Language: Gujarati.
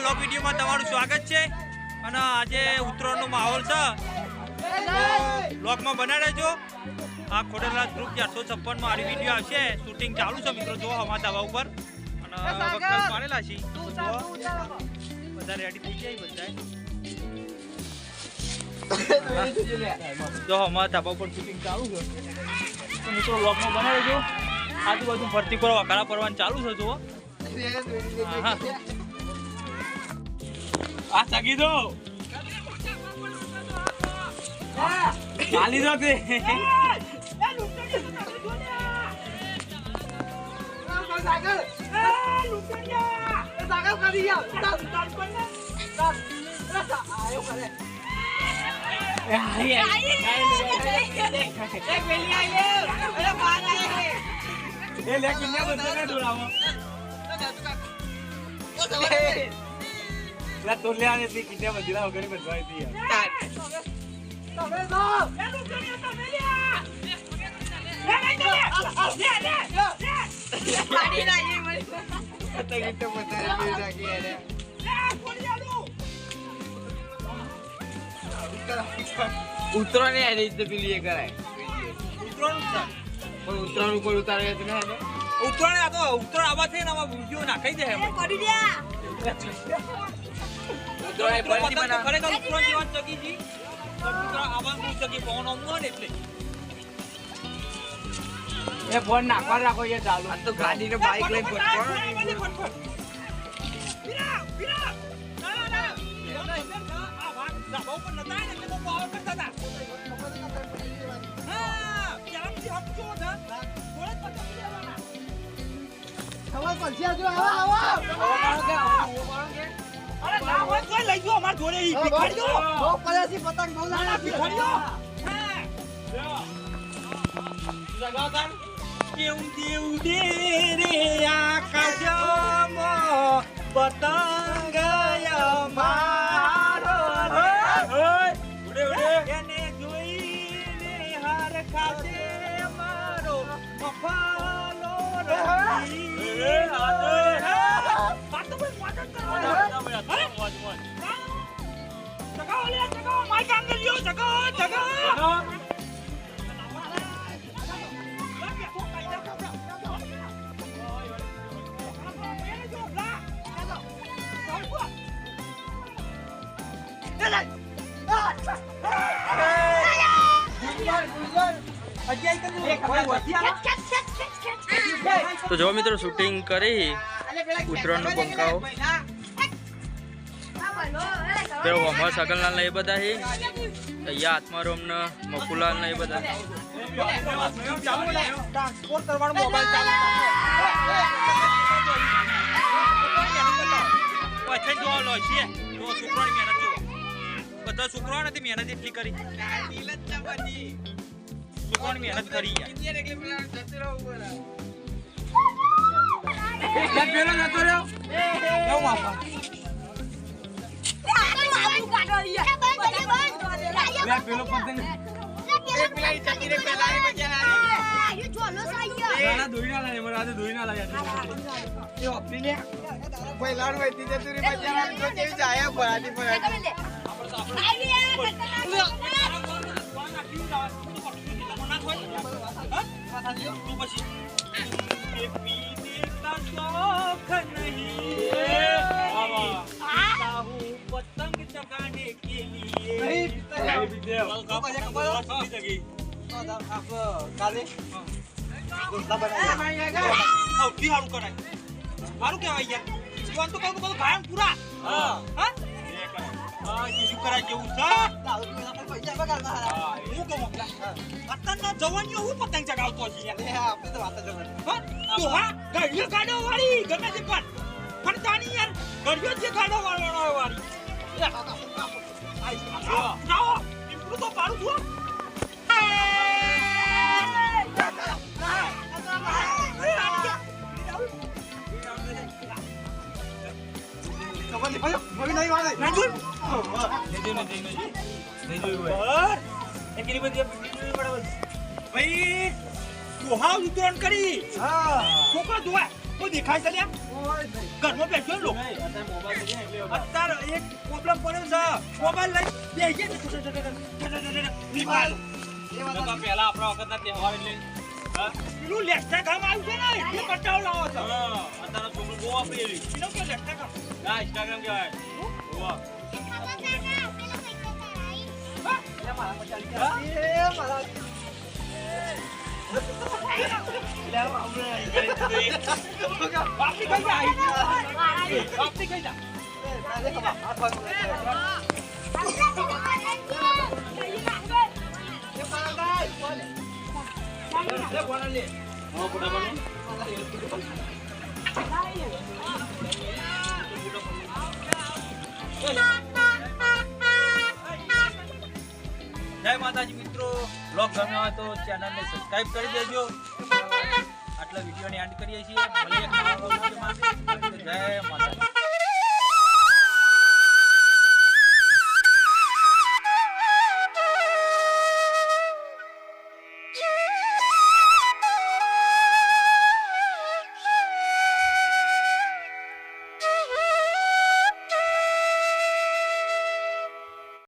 નવા લોક વિડીયોમાં તમારું સ્વાગત છે. અને આજે ઉત્તરાયણનો માહોલ છે. બ્લોગમાં બના રહેજો. આ ખોડલરાજ ગ્રુપ ચારસો છપ્પનમાં આડી વીડિયો આવશે. શૂટિંગ ચાલુ છે મિત્રો. જો અમારા ધાબા ઉપર. અને વખત પાડેલા છે. બધા રેડી થઈ જાય બધા જો અમારા ધાબા ઉપર શૂટિંગ ચાલુ છે. મિત્રો બ્લોગમાં બના રહેજો. આજુબાજુ ફરતી પર વકાળા પરવાનું ચાલુ છે જુઓ. હા. આ સગી દો ચાલી દો તે એ લે કિન્યા બંધ ને ડોલાવો લા તો લે આને તે કિન્યા બંધ લાવો ઘરે બંધવાઈ દી યાર. ઉતરો ને આ રીતે પેલી એ કરાય. ઉતરાણ પણ ઉતરાણ ઉપર ઉતારે તો ના ઉતરાણ આ તો ઉતરાણ આવા છે ને આમાં વીડિયો નાખી દે એમ ઉતરાણ પતંગ ફરીથી તો બનાવ. ખરેખર જ જી આવા હું ને એટલે. એ ફોન નાખવા રાખો એ ચાલુ. આ તો ગાડીને બાઈક લઈને ફટકો કેવું દેવું દે રે આકાશમાં પતંગ મારો ઉડે ઉડે એને જોઈને હાર ખાશે મારો મફાલો રમી તો જો મિત્રો શૂટિંગ કરી ઉત્તરાયણનો પંખાઓ. તે અમાર સગનલાલ ને એ બધા હી. અહીંયા આત્મારામ ને ને એ બધા. બધા છોકરાઓ નથી મહેનત એટલી કરી. છોકરાની મહેનત કરી પેલો જતો રહ્યો? કેવું આપા લે પેલો પતંગ એ પેલા ચકી રે પેલા એ મજા એ ચોલો સાયો ના દોઈ ના લાય મને આજે દોઈ ના લાય એ ઓપની લે કોઈ લાડ હોય તી જતી રે મજા જો કેવી જાય બરાડી પર આપણે તો આપણે આવી યાર તું પછી. તો કહું બધું ભાઈ પૂરા હા હા બીજું છે અત્યારના જવાનીઓ હું પતંગ ચગાવતો છે યાર હા? હા ગાડીઓ વાળી ગમે પણ પણ તાની યાર ગાડીઓ જે ગાડો વાળવાનો પાડું છું ભાઈ દોહા ઉતરણ કરી. છોકરા જોવા કોઈ દેખાય છે ઘરમાં બેઠો લો પ્રોબ્લેમ પડ્યો છે મોબાઈલ લઈ બે પહેલા આપણા વખતના તહેવાર એટલે? પેલું લેસ્ટા કામ આવ્યું છે ને એટલે બચાવ લાવો છો હા, અત્યારનો છોકરો બહુ વાપરેલી. પેલો કે લેસ્ટા કામ ના, Instagram કહેવાય. જાય હા, ફોટા પાડો. જય માતાજી મિત્રો બ્લોગ ગમ્યો હોય તો ચેનલને સબસ્ક્રાઇબ કરી દેજો આટલા વિડીયોની એન્ડ કરીએ છીએ. જય માતાજી